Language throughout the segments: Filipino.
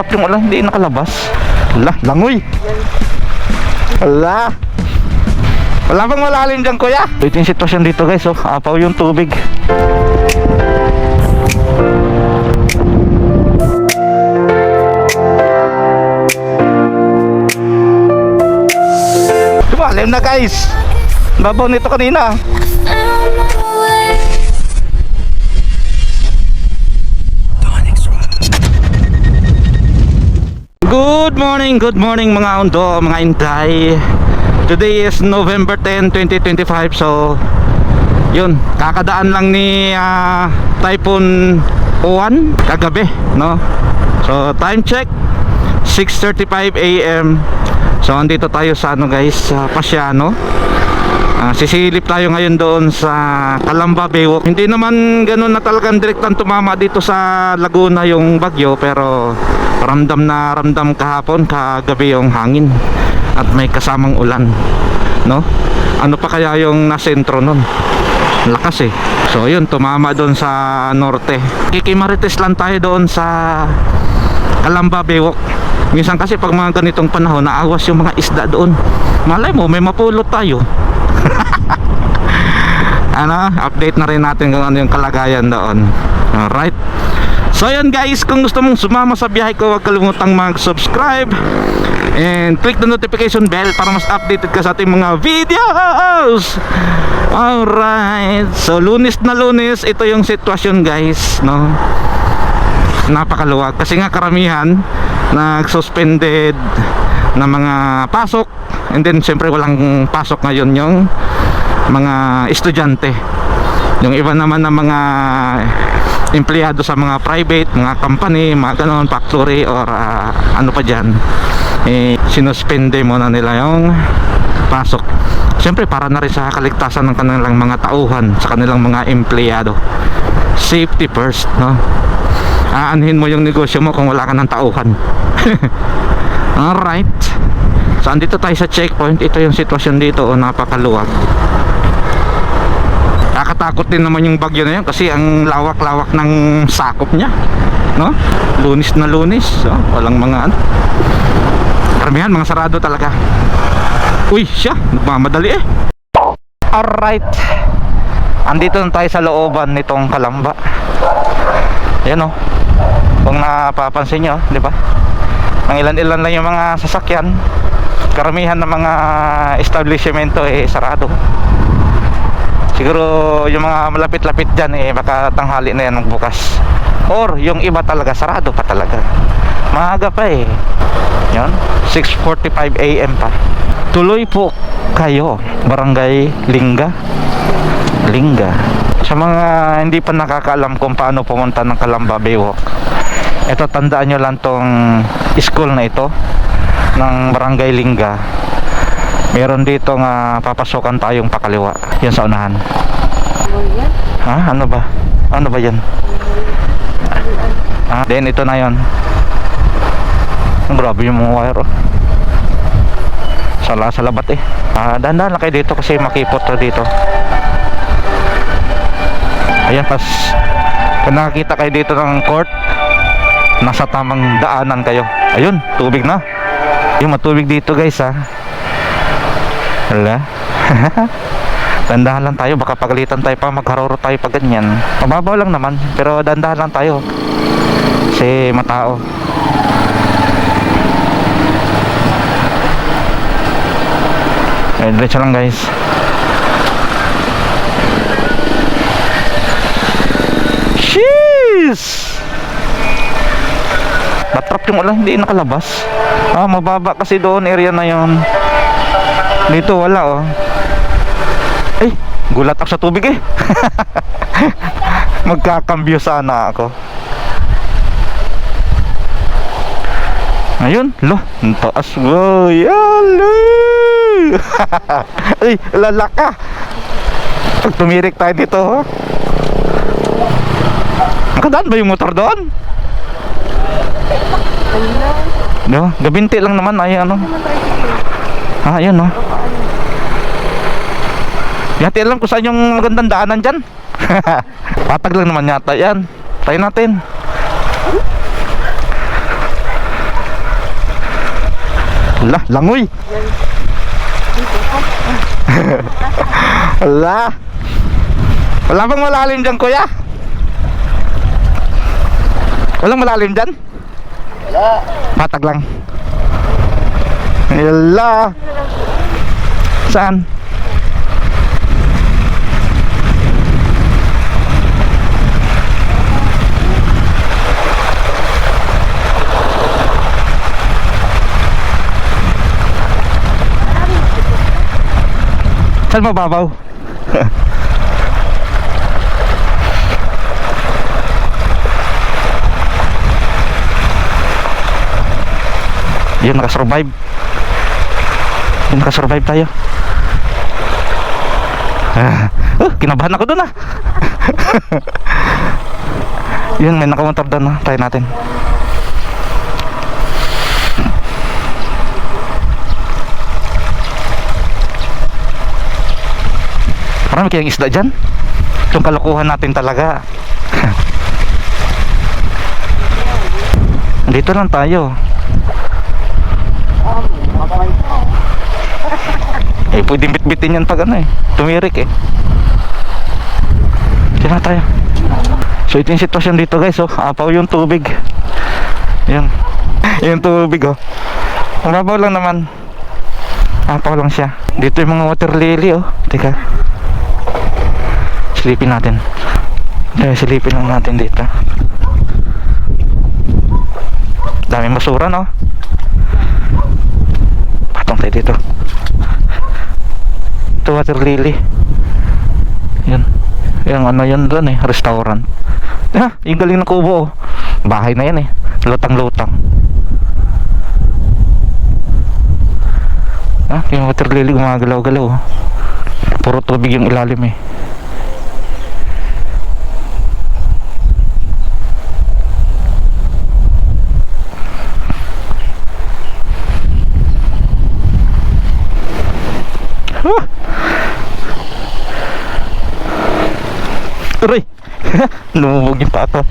Batrap yung ulan, hindi nakalabas. Ala, langoy. Ala. Wala bang malalim dyan, kuya? Ito yung sitwasyon dito, guys. Oh, apaw yung tubig. Lumalim na, guys. Babaw nito kanina. Good morning, good morning mga undo, mga inday Today is November 10, 2025 So, yun, kakadaan lang ni ah, Typhoon Owan kagabi, no? So, time check 6.35 a.m. So, andito tayo sa ano guys, sa Pasiano Ah, sisilip tayo ngayon doon sa Calamba Baywalk. Hindi naman ganun na talagang direktang tumama dito sa Laguna yung bagyo pero ramdam na ramdam kahapon kagabi yung hangin at may kasamang ulan. No? Ano pa kaya yung nasentro nun? Lakas eh. So yun, tumama doon sa norte. Kikimarites lang tayo doon sa Calamba Baywalk. Minsan kasi pag mga ganitong panahon, naawas yung mga isda doon. Malay mo, may mapulot tayo ano, update na rin natin kung ano yung kalagayan doon. Alright. So yun guys, kung gusto mong sumama sa biyahe ko, huwag kalimutang mag-subscribe and click the notification bell para mas updated ka sa ating mga videos. Alright. So lunis na lunis, ito yung sitwasyon guys, no? Napakaluwag kasi nga karamihan nag-suspended na mga pasok and then syempre walang pasok ngayon yung mga estudyante yung iba naman ng mga empleyado sa mga private mga company, mga ganon factory or ah, ano pa dyan. Eh, sinuspende muna nila yung pasok. Syempre para na rin sa kaligtasan ng kanilang mga tauhan sa kanilang mga empleyado. Safety first no? Aanhin mo yung negosyo mo kung wala ka ng tauhan. Alright. So andito tayo sa checkpoint. Ito yung sitwasyon dito oh, napakaluwag Nakakatakot din naman yung bagyo na yun kasi ang lawak-lawak ng sakop niya. No? Lunis na lunis. So, walang mga ano. Karamihan mga sarado talaga. Uy, siya, nagmamadali eh. Alright. Andito na tayo sa looban nitong Kalamba. Yan oh. Kung napapansin nyo, di ba? Ang ilan-ilan lang yung mga sasakyan. Karamihan ng mga establishmento eh sarado. Siguro yung mga malapit-lapit dyan eh baka tanghali na yan magbukas. Or yung iba talaga sarado pa talaga. Maaga pa eh. Yan, 6.45 AM pa. Tuloy po kayo, Barangay Lingga. Lingga. Sa mga hindi pa nakakaalam kung paano pumunta ng Kalamba Baywalk. Ito tandaan nyo lang tong school na ito ng Barangay Lingga meron dito nga papasokan tayong pakaliwa. Yan sa unahan. Ha? Ano ba? Ano ba yan? Ah, then ito na yon grabe yung mga wire oh. sala sa labat eh. Ah, dahan-dahan lang kayo dito kasi makipot to dito. Ayan pas. Kung nakakita kayo dito ng court nasa tamang daanan kayo. Ayun tubig na. Yung matubig dito guys ha Hala. dandahan lang tayo, baka pagalitan tayo pa, magharoro tayo pag ganyan. Mababaw lang naman, pero dandahan lang tayo. Kasi matao. Eh, diretso lang guys. Sheesh! Batrap yung ulan, hindi nakalabas. Ah, mababa kasi doon, area na yon. Dito wala oh. Ay, gulat ako sa tubig eh. Magkakambyo sana ako. Ayun, lo, ang taas. Wow, yalo. Ay, lalaka. Pag tumirik tayo dito, oh. Nakadaan ba yung motor doon? No, gabinti lang naman ay ano. Ah, ayan no. Yati alam ko saan yung magandang daanan dyan. Patag lang naman yata yan. Try natin. Ala, langoy. Ala. Wala bang malalim dyan, kuya? Walang malalim dyan? Wala. Patag lang. Yala. Saan? Saan mababaw? Yun, nakasurvive. Yun, nakasurvive tayo. Ah, uh, kinabahan ako dun ah. Yun, may nakamotor doon ah. Try natin. Marami kayang isda dyan. Itong kalokohan natin talaga. Dito lang tayo. Eh, pwedeng bitbitin yan pag ano eh. Tumirik eh. Diyan na tayo. So, ito yung sitwasyon dito guys. Oh, apaw yung tubig. Yan. yung tubig oh. Mababaw lang naman. Apaw lang siya. Dito yung mga water lily oh. Teka. Silipin natin. Kaya silipin lang natin dito. Daming basura no. Patong tayo dito. Ito water lily. Yan. Yung ano yan doon eh, restaurant. Ha, yung galing ng kubo oh. Bahay na yan eh. Lutang-lutang. Ha, yung water lily gumagalaw-galaw. oh. Puro tubig yung ilalim eh. Huh! Aray! Lumubog yung pato.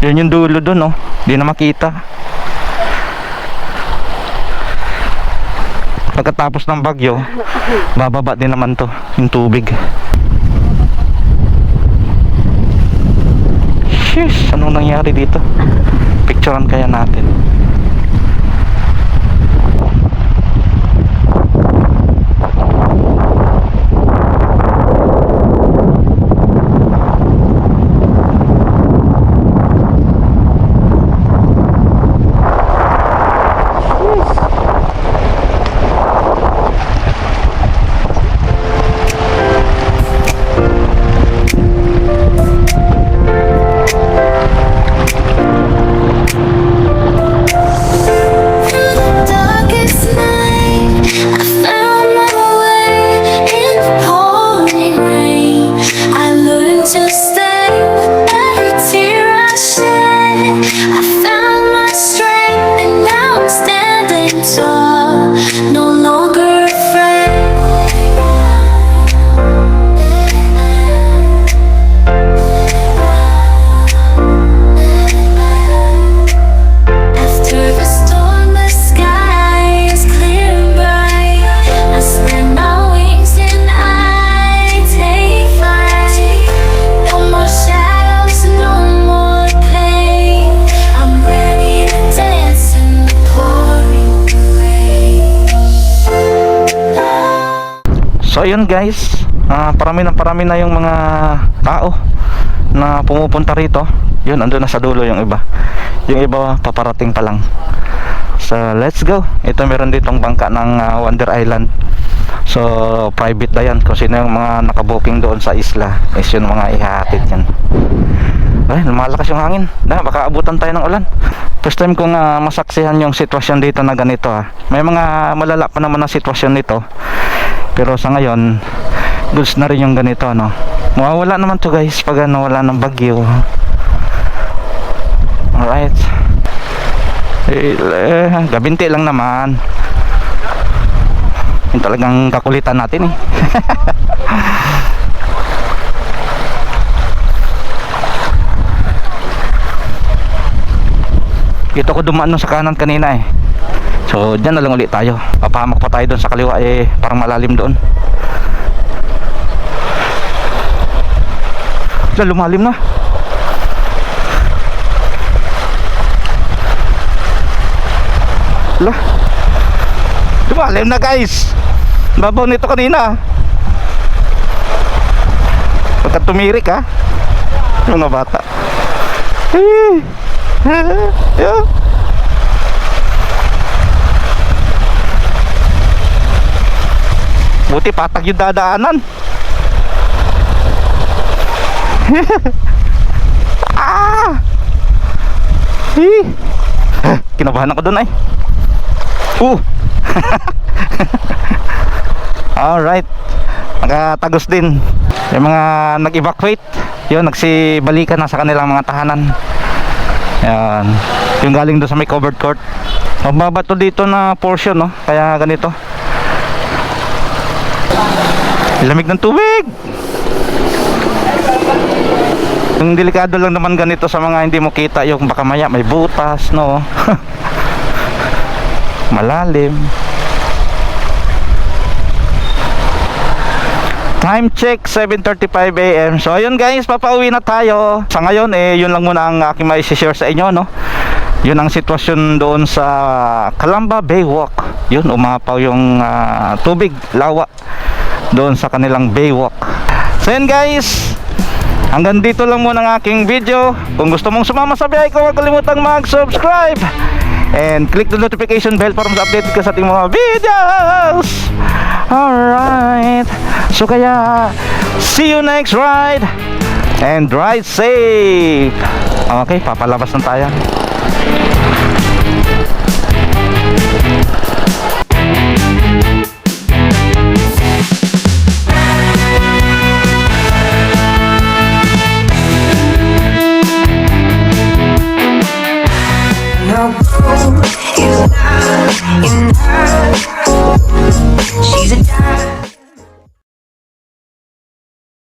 Yan yung dulo dun, oh. Di na makita. Pagkatapos ng bagyo, bababa din naman to, yung tubig. Sheesh, anong nangyari dito? Picturean kaya natin. Ayun guys, ah, parami na parami na yung mga tao na pumupunta rito. Yun, andun na sa dulo yung iba. Yung iba paparating pa lang. So let's go. Ito meron ditong bangka ng ah, Wonder Island. So private na yan. Kung sino yung mga nakabooking doon sa isla, is yun mga ihahatid yan. Ay, lumalakas yung hangin. Na, baka abutan tayo ng ulan. First time kong ah, masaksihan yung sitwasyon dito na ganito ah. May mga malala pa naman ang sitwasyon nito. Pero sa ngayon, goods na rin yung ganito, no? Mawawala naman to guys pag ano, wala ng bagyo. Alright. Eh, eh, gabinti lang naman. Yung talagang kakulitan natin eh. Dito ko dumaan sa kanan kanina eh. So, dyan na lang ulit tayo. Papahamak pa tayo doon sa kaliwa eh, parang malalim doon. Wala, lumalim na. Wala. Lumalim na guys. Babaw nito kanina. Pagka tumirik ha. Mga bata. Eh. Yeah. Buti patag yung dadaanan. ah! Eh, Kinabahan ako doon ay. Uh. Alright. Nakatagos din. Yung mga nag-evacuate, yun, nagsibalikan na sa kanilang mga tahanan. Yan. Yung galing doon sa may covered court. Mababa to dito na portion, no? Kaya ganito. Lamig ng tubig. Yung delikado lang naman ganito sa mga hindi mo kita yung baka maya may butas, no? Malalim. Time check 7:35 AM. So ayun guys, papauwi na tayo. Sa ngayon eh yun lang muna ang aking mai-share sa inyo, no. Yun ang sitwasyon doon sa Calamba Bay Walk. Yun umapaw yung ah, tubig, lawa doon sa kanilang Bay Walk. So yun guys, hanggang dito lang muna ang aking video. Kung gusto mong sumama sa biyahe ko, huwag kalimutang mag-subscribe and click the notification bell para mas updated ka sa ating mga videos. Alright. So kaya, see you next ride and ride safe. Okay, papalabas na tayo.